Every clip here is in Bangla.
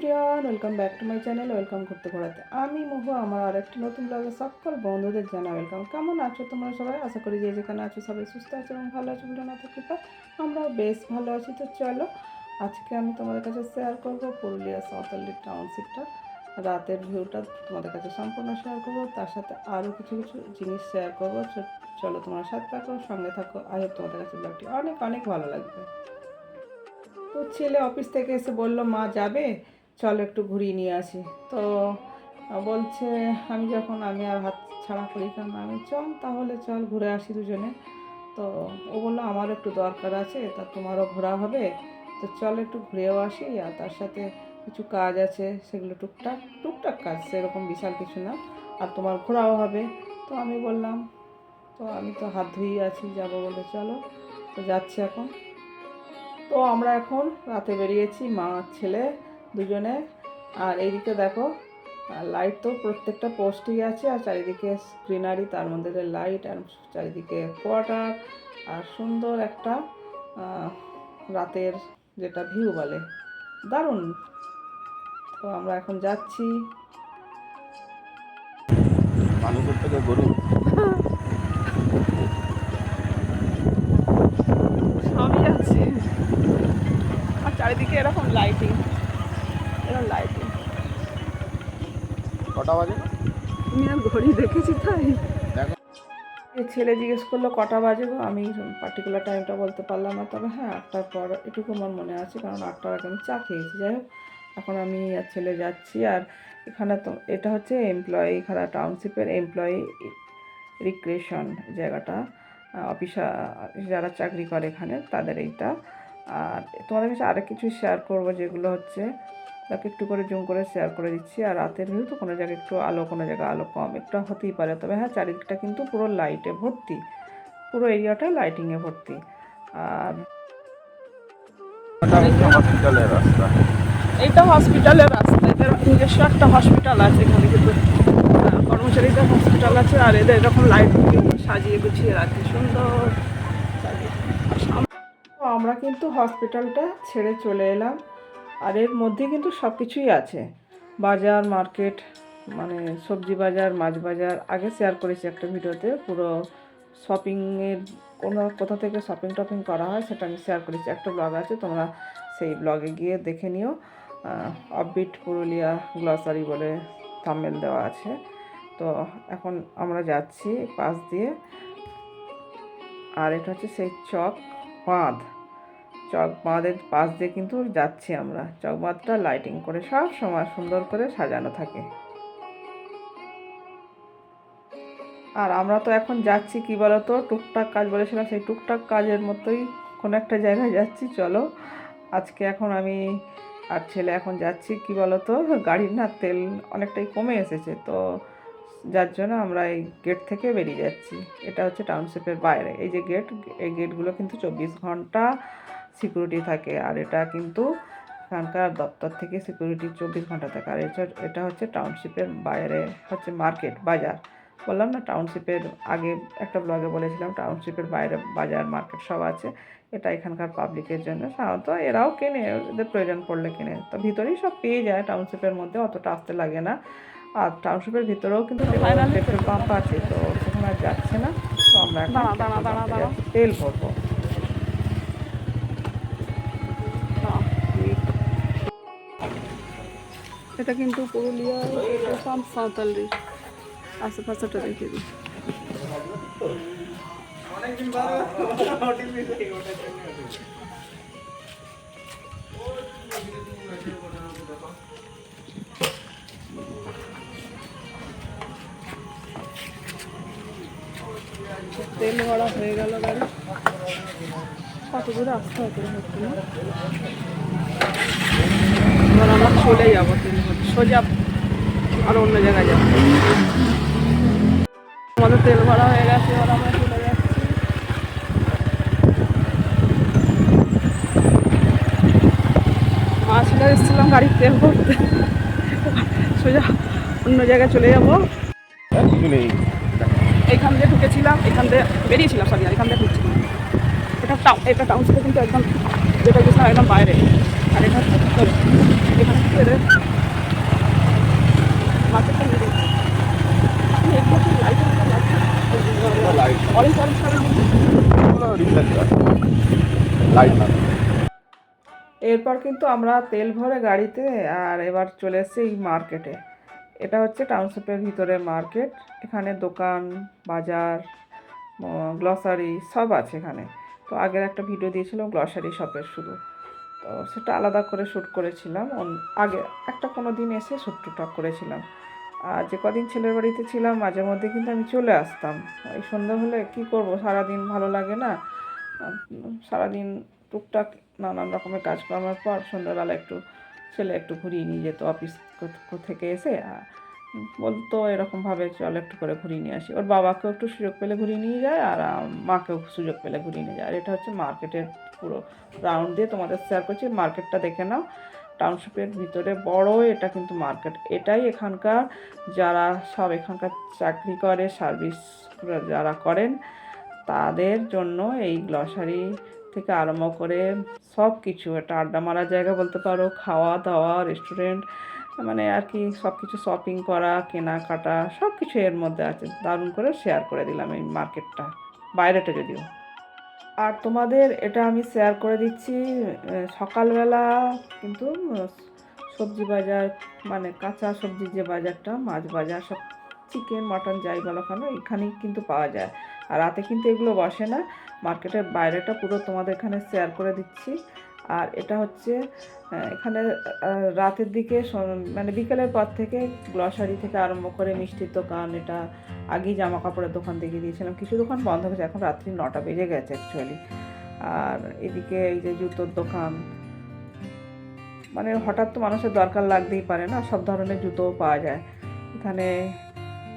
Everyone, welcome back to my channel, welcome করতে ঘোরাতে। আমি মহু আমার আর একটি নতুন ব্লগে সকল বন্ধুদের জানা ওয়েলকাম। কেমন আছো তোমরা সবাই? আশা করি যে যেখানে আছো সবাই সুস্থ আছো এবং ভালো আছো বলে না কৃপা আমরাও বেশ ভালো আছি। তো চলো, আজকে আমি তোমাদের কাছে শেয়ার করব পুরুলিয়া সাঁওতালি টাউনশিপটা রাতের ভিউটা তোমাদের কাছে সম্পূর্ণ শেয়ার করব, তার সাথে আরও কিছু কিছু জিনিস শেয়ার করব। চলো তোমার সাথে থাকো, সঙ্গে থাকো। আই হোপ তোমাদের কাছে ব্লগটি অনেক অনেক ভালো লাগবে। তো ছেলে অফিস থেকে এসে বলল, মা যাবে? চল একটু ঘুরিয়ে নিয়ে আসি। তো বলছে, আমি যখন, আমি আর হাত ছাড়া করি কেন আমি চল তাহলে চল ঘুরে আসি দুজনে। তো ও বলল আমার একটু দরকার আছে, তা তোমারও ঘোরা হবে। তো চল একটু ঘুরেও আসি, আর তার সাথে কিছু কাজ আছে, সেগুলো টুকটাক টুকটাক কাজ, সেরকম বিশাল কিছু না। আর তোমার ঘোরাও হবে। তো আমি বললাম, তো আমি তো হাত ধুয়ে আছি, যাব বলে, চলো। তো যাচ্ছি এখন। তো আমরা এখন রাতে বেরিয়েছি, মা, ছেলে দুজনে। আর এইদিকে দেখো লাইট তো প্রত্যেকটা পোস্টেই আছে আর চারিদিকে গ্রিনারি তার মধ্যে লাইট আর চারিদিকে কোয়ার্টার আর সুন্দর একটা রাতের যেটা ভিউ বলে। দারুণ। তো আমরা এখন যাচ্ছি। মানুষের থেকে গরু। সবই আছে। আর চারিদিকে এরকম লাইটিং এরকম লাইটিং কটা বাজে? তুমি আর ঘড়ি দেখেছি তাই? ছেলে জিজ্ঞেস করল কটা বাজে গো? আমি পার্টিকুলার টাইমটা বলতে পারলাম না তবে হ্যাঁ আটটার পর এটুকু আমার মনে আছে কারণ আটটার আগে আমি চা খেয়েছি। যাই হোক এখন আমি আর ছেলে যাচ্ছি আর এখানে তো এটা হচ্ছে এমপ্লয়ি এখানে টাউনশিপের এমপ্লয়ি রিক্রিয়েশন জায়গাটা অফিসা যারা চাকরি করে এখানে তাদের এইটা। আর তোমাদের কাছে আরেক কিছু শেয়ার করব যেগুলো হচ্ছে তাকে একটু করে জুম করে শেয়ার করে দিচ্ছি। আর রাতের ভিউ তো কোনো জায়গায় একটু আলো কোনো জায়গায় আলো কম। একটু হতেই পারে। তবে হ্যাঁ চারিদিকটা কিন্তু পুরো লাইটে ভর্তি। পুরো এরিয়াটা লাইটিংয়ে ভর্তি। আর এটা হসপিটালের রাস্তা। এইটা হসপিটালের রাস্তা এদের নিজস্ব একটা হসপিটাল আছে এখানে কিন্তু কর্মচারীদের হসপিটাল আছে। আর এদের এরকম লাইট সাজিয়ে গুছিয়ে রাখে। সুন্দর আমরা কিন্তু হসপিটালটা ছেড়ে চলে এলাম। আর এর মধ্যে কিন্তু সব কিছুই আছে। বাজার, মার্কেট মানে সবজি বাজার, মাছ বাজার। আগে শেয়ার করেছি একটা ভিডিওতে, পুরো শপিংয়ের কোনো কোথা থেকে শপিং টপিং করা হয়, সেটা আমি শেয়ার করেছি। একটা ব্লগ আছে, তোমরা সেই ব্লগে গিয়ে দেখে নিও। অববিট পুরুলিয়া গ্লসারি বলে থাম্বেল দেওয়া আছে। তো এখন আমরা যাচ্ছি পাশ দিয়ে। আর এটা হচ্ছে সেই চক বাঁধ। চক বাঁধের পাশ দিয়ে কিন্তু যাচ্ছি আমরা। চক বাঁধটা লাইটিং করে সব সময় সুন্দর করে সাজানো থাকে। আর আমরা তো এখন যাচ্ছি কি বলতো? টুকটাক কাজ বলেছিলাম, সেই টুকটাক কাজের মতোই কোনো একটা জায়গায় যাচ্ছি, চলো। আজকে এখন আমি আর ছেলে এখন যাচ্ছি কি বলতো? গাড়ির না তেল অনেকটাই কমে এসেছে, তো যার জন্য আমরা এই গেট থেকে বেরিয়ে যাচ্ছি। এটা হচ্ছে টাউনশিপের বাইরে। এই যে গেট এই গেটগুলো কিন্তু চব্বিশ ঘণ্টা সিকিউরিটি থাকে। আর এটা কিন্তু এখানকার দপ্তর থেকে সিকিউরিটি চব্বিশ ঘণ্টা থাকে। আর এটা এটা হচ্ছে টাউনশিপের বাইরে হচ্ছে মার্কেট বাজার। বললাম না টাউনশিপের আগে একটা ব্লগে বলেছিলাম টাউনশিপের বাইরে বাজার মার্কেট সব আছে। এটা এখানকার পাবলিকের জন্য। সাধারণত এরাও কেনে এদের প্রয়োজন পড়লে কেনে। তো ভিতরেই সব পেয়ে যায় টাউনশিপের মধ্যে অতটা আসতে লাগে না। আর টাউনশিপের ভিতরেও কিন্তু পেট্রোল পাম্প আছে তো সেখানে যাচ্ছে না। তো আমরা তেল ভরবো। এটা কিন্তু পুরুলিয়া পাম্প সাঁওতালি, আশেপাশেটা দেখে দিই। তেল ভরা হয়ে গেল গাড়ি। কত দূরে আসতে না? এবার আমরা চলে যাব তেল সোজা আর অন্য জায়গায় যাব। আমাদের তেল ভরা হয়ে গেছে, এবার আমরা চলে যাচ্ছি। ছিল এসেছিলাম গাড়ির তেল ভরতে। সোজা অন্য জায়গায় চলে যাব। এইখান দিয়ে ঢুকেছিলাম, এখান দিয়ে বেরিয়েছিলাম সরি এখান দিয়ে ঢুকছিলাম। এটা টাউন এটা টাউন কিন্তু একদম, যেটা গেছিলাম একদম বাইরে। আর ভিতরে এখানে এরপর কিন্তু আমরা তেল ভরে গাড়িতে আর এবার চলে এসেছি এই মার্কেটে। এটা হচ্ছে টাউনশিপের ভিতরে মার্কেট। এখানে দোকান, বাজার গ্লসারি সব আছে এখানে। তো আগের একটা ভিডিও দিয়েছিলাম গ্লসারি শপের শুধু তো সেটা আলাদা করে শ্যুট করেছিলাম। আগে একটা কোনো দিন এসে শ্যুট টুটক করেছিলাম। আর যে কদিন ছেলের বাড়িতে ছিলাম, মাঝে মধ্যে কিন্তু আমি চলে আসতাম। এই সন্ধ্যা হলে কী করব? সারাদিন ভালো লাগে না। সারাদিন টুকটাক নানান রকমের কাজকর্মের পর সন্ধ্যাবেলা একটু ছেলে একটু ঘুরিয়ে নিয়ে যেত অফিস থেকে এসে। আর বলতো এরকমভাবে চল একটু করে ঘুরিয়ে নিয়ে আসি। ওর বাবাকেও একটু সুযোগ পেলে ঘুরিয়ে নিয়ে যায় আর মাকেও সুযোগ পেলে ঘুরিয়ে নিয়ে যায়। আর এটা হচ্ছে মার্কেটের পুরো রাউন্ড দিয়ে তোমাদের শেয়ার করছি। মার্কেটটা দেখে নাও। টাউনশিপের ভিতরে বড়, এটা কিন্তু মার্কেট এটাই এখানকার যারা সব এখানকার চাকরি করে সার্ভিস যারা করেন, তাদের জন্য এই গ্লসারি থেকে আরম্ভ করে সব কিছু একটা আড্ডা মারার জায়গা বলতে পারো খাওয়া দাওয়া রেস্টুরেন্ট মানে আর কি সব কিছু শপিং করা, কেনাকাটা সব কিছু এর মধ্যে আছে। দারুণ করে শেয়ার করে দিলাম এই মার্কেটটা বাইরেটা যদিও। আর তোমাদের এটা আমি শেয়ার করে দিচ্ছি সকালবেলা কিন্তু সবজি বাজার মানে কাঁচা সবজি যে বাজারটা, মাছ বাজার, সব চিকেন মাটন যাই বলো কেন, এখানেই কিন্তু পাওয়া যায়। আর রাতে কিন্তু এগুলো বসে না মার্কেটের বাইরেটা পুরো তোমাদের এখানে শেয়ার করে দিচ্ছি। আর এটা হচ্ছে এখানে রাতের দিকে মানে বিকেলের পর থেকে গ্লসারি থেকে আরম্ভ করে মিষ্টির দোকান, এটা আগেই জামা কাপড়ের দোকান দেখিয়ে দিয়েছিলাম। কিছু দোকান বন্ধ হয়েছে, এখন রাত্রি নটা বেজে গেছে অ্যাকচুয়ালি আর এদিকে এই যে জুতোর দোকান মানে হঠাৎ তো মানুষের দরকার লাগতেই পারে না, সব ধরনের জুতোও পাওয়া যায়। এখানে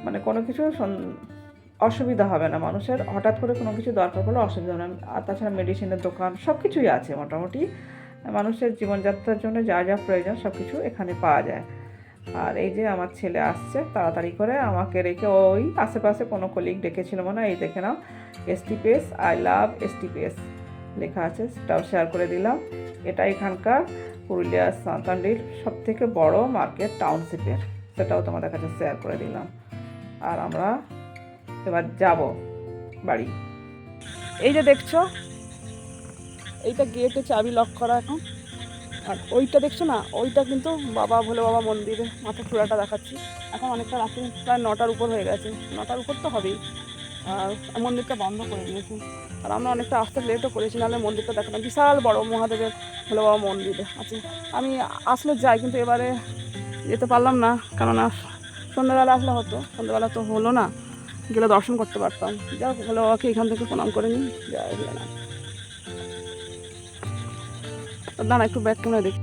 মানে কোনো কিছু অসুবিধা হবে না মানুষের। হঠাৎ করে কোনো কিছু দরকার পড়লে অসুবিধা হবে না। আর তাছাড়া মেডিসিনের দোকান সব কিছুই আছে মোটামুটি। মানুষের জীবনযাত্রার জন্য যা যা প্রয়োজন সব কিছু এখানে পাওয়া যায়। আর এই যে আমার ছেলে আসছে, তাড়াতাড়ি করে আমাকে রেখে ওই আশেপাশে কোনো কলিগ ডেকেছিল মনে এই দেখে নাও। এসটিপিএস আই লাভ এসটিপিএস লেখা আছে, সেটাও শেয়ার করে দিলাম। এটা এখানকার পুরুলিয়া সাঁতান্ডির সব থেকে বড় মার্কেট টাউনশিপের সেটাও তোমাদের কাছে শেয়ার করে দিলাম। আর আমরা এবার যাব বাড়ি। এই যে দেখছ, এইটা গেটে চাবি লক করা এখন। আর ওইটা দেখছ না, ওইটা কিন্তু বাবা, ভোলে বাবা মন্দিরে মাথা চূড়াটা দেখাচ্ছি। এখন অনেকটা রাত্রি, প্রায় নটার উপর হয়ে গেছে। নটার উপর তো হবেই। আর মন্দিরটা বন্ধ করে দিয়েছি। আর আমরা অনেকটা আসতে লেটও করেছি, নাহলে মন্দিরটা দেখাতাম। বিশাল বড় মহাদেবের, ভোলে বাবা মন্দিরে। আছে আমি আসলে যাই, কিন্তু এবারে যেতে পারলাম না। কেননা সন্ধ্যাবেলা আসলে হতো, সন্ধ্যাবেলা তো হলো না। গেলে দর্শন করতে পারতাম। যা হোক ভোলে বাবাকে এখান থেকে প্রণাম করে নিই। জয় ভোলেনাথ দাঁড়া একটু ব্যাক ক্যামেরা দেখি।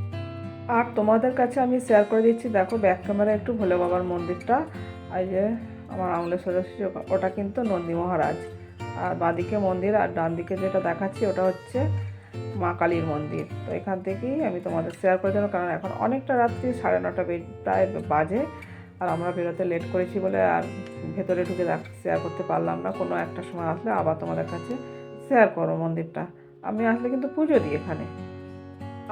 আর তোমাদের কাছে আমি শেয়ার করে দিচ্ছি, দেখো ব্যাক ক্যামেরা একটু ভোলে বাবার মন্দিরটা। এই যে আমার আঙুলের সদস্য, ওটা কিন্তু নন্দী মহারাজ। আর বাঁদিকে মন্দির, আর ডান দিকে যেটা দেখাচ্ছি, ওটা হচ্ছে মা কালীর মন্দির। তো এখান থেকেই আমি তোমাদের শেয়ার করে দেবো কারণ এখন অনেকটা রাত্রি, সাড়ে নটা প্রায় বাজে। আর আমরা বেরোতে লেট করেছি বলে আর ভেতরে ঢুকে শেয়ার করতে পারলাম না। কোনো একটা সময় আসলে আবার তোমাদের কাছে শেয়ার করো মন্দিরটা। আমি আসলে কিন্তু পুজো দিই এখানে।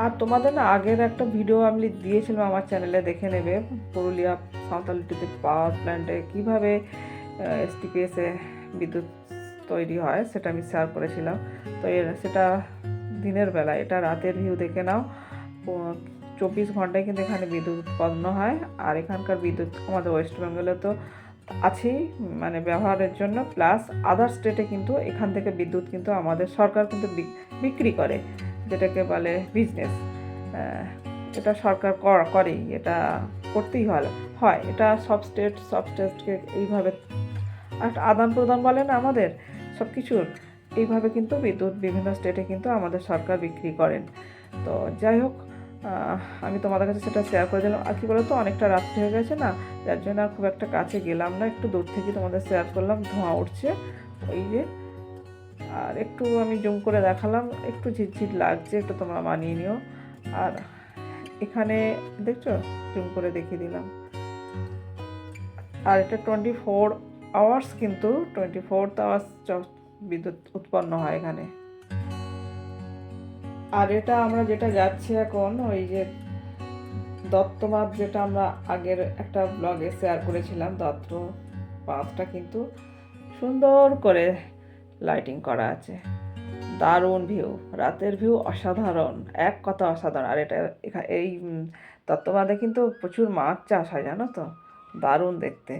আর তোমাদের না আগের একটা ভিডিও আমি দিয়েছিলাম আমার চ্যানেলে দেখে নেবে। পুরুলিয়া সাঁওতালিটিতে পাওয়ার প্ল্যান্টে কীভাবে এসটিপিএসে বিদ্যুৎ তৈরি হয় সেটা আমি শেয়ার করেছিলাম। তো সেটা দিনের বেলা, এটা রাতের ভিউ দেখে নাও। চব্বিশ ঘন্টায় কিন্তু এখানে বিদ্যুৎ উৎপন্ন হয়। আর এখানকার বিদ্যুৎ আমাদের ওয়েস্ট বেঙ্গলে তো আছেই মানে ব্যবহারের জন্য প্লাস আদার স্টেটে কিন্তু এখান থেকে বিদ্যুৎ কিন্তু আমাদের সরকার কিন্তু বিক- বিক্রি করে, যেটাকে বলে বিজনেস এটা সরকার কর- এটা করতেই হয় হয়। এটা সব স্টেট সব স্টেটকে এইভাবে একটা আদান প্রদান বলে না আমাদের, সব কিছুর, এইভাবে কিন্তু বিদ্যুৎ বিভিন্ন স্টেটে কিন্তু আমাদের সরকার বিক্রি করেন। তো যাই হোক আমি তোমাদের কাছে সেটা শেয়ার করে দিলাম। আর কি বলতো, অনেকটা রাত্রি হয়ে গেছে না, যার জন্য আর খুব একটা কাছে গেলাম না। একটু দূর থেকে তোমাদের শেয়ার করলাম, ধোঁয়া উঠছে। ওই যে, আর একটু আমি জুম করে দেখালাম, একটু ঝিটঝিট লাগছে, একটু তোমরা মানিয়ে নিও। আর এখানে দেখছ, জুম করে দেখিয়ে দিলাম। আর এটা টোয়েন্টি ফোর আওয়ার্স কিন্তু টোয়েন্টি ফোর্থ আওয়ার্স বিদ্যুৎ উৎপন্ন হয় এখানে। আর এটা আমরা যেটা যাচ্ছি এখন, ওই যে দত্তবাদ যেটা আমরা আগের একটা ব্লগে শেয়ার করেছিলাম দত্ত পাথটা কিন্তু সুন্দর করে লাইটিং করা আছে। দারুণ ভিউ রাতের ভিউ অসাধারণ, এক কথা অসাধারণ। আর এটা এই দত্তবাদে কিন্তু প্রচুর মাছ চাষ হয়, জানো তো? দারুণ দেখতে।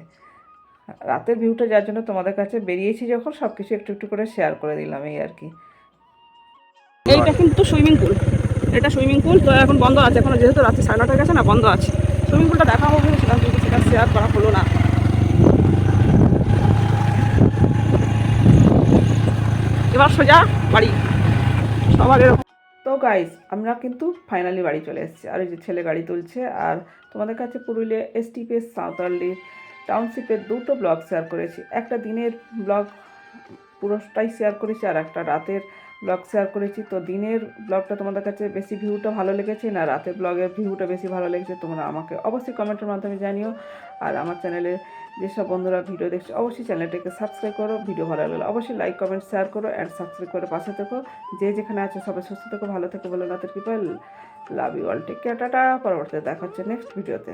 রাতের ভিউটা যার জন্য তোমাদের কাছে বেরিয়েছি যখন সব কিছু একটু একটু করে শেয়ার করে দিলাম, এই আর কি। এইটা কিন্তু সুইমিং পুল। এটা সুইমিং পুল তো এখন বন্ধ আছে। এখন যেহেতু রাত্রি সাড়ে নটা গেছে না বন্ধ আছে। সুইমিং পুলটা দেখাবো ভেবেছিলাম কিন্তু সেটা শেয়ার করা হলো না। এবার সোজা বাড়ি। সবার এরকম। তো গাইজ আমরা কিন্তু ফাইনালি বাড়ি চলে এসেছি। আর এই যে ছেলে গাড়ি তুলছে আর তোমাদের কাছে পুরুলিয়া এসটিপিএস সাঁওতালি টাউনশিপের দুটো ব্লগ শেয়ার করেছি। একটা দিনের ব্লগ পুরোটাই শেয়ার করেছি আর একটা রাতের ব্লগ শেয়ার করেছি। তো দিনের ব্লগটা তোমাদের কাছে বেশি ভিউটা ভালো লেগেছে না রাতের ব্লগের ভিউটা বেশি ভালো লেগেছে, তোমরা আমাকে অবশ্যই কমেন্টের মাধ্যমে জানিও। আর আমার চ্যানেলে যেসব বন্ধুরা ভিডিও দেখছ, অবশ্যই চ্যানেলটাকে সাবস্ক্রাইব করো। ভিডিও ভালো লাগলে অবশ্যই লাইক কমেন্ট শেয়ার করো অ্যান্ড সাবস্ক্রাইব করে পাশে থেকো। যে যেখানে আছে সবাই সুস্থ থেকো, ভালো থেকো বলে রাতের কৃপায় love you all take care tata. পরবর্তীতে দেখা হচ্ছে নেক্সট ভিডিওতে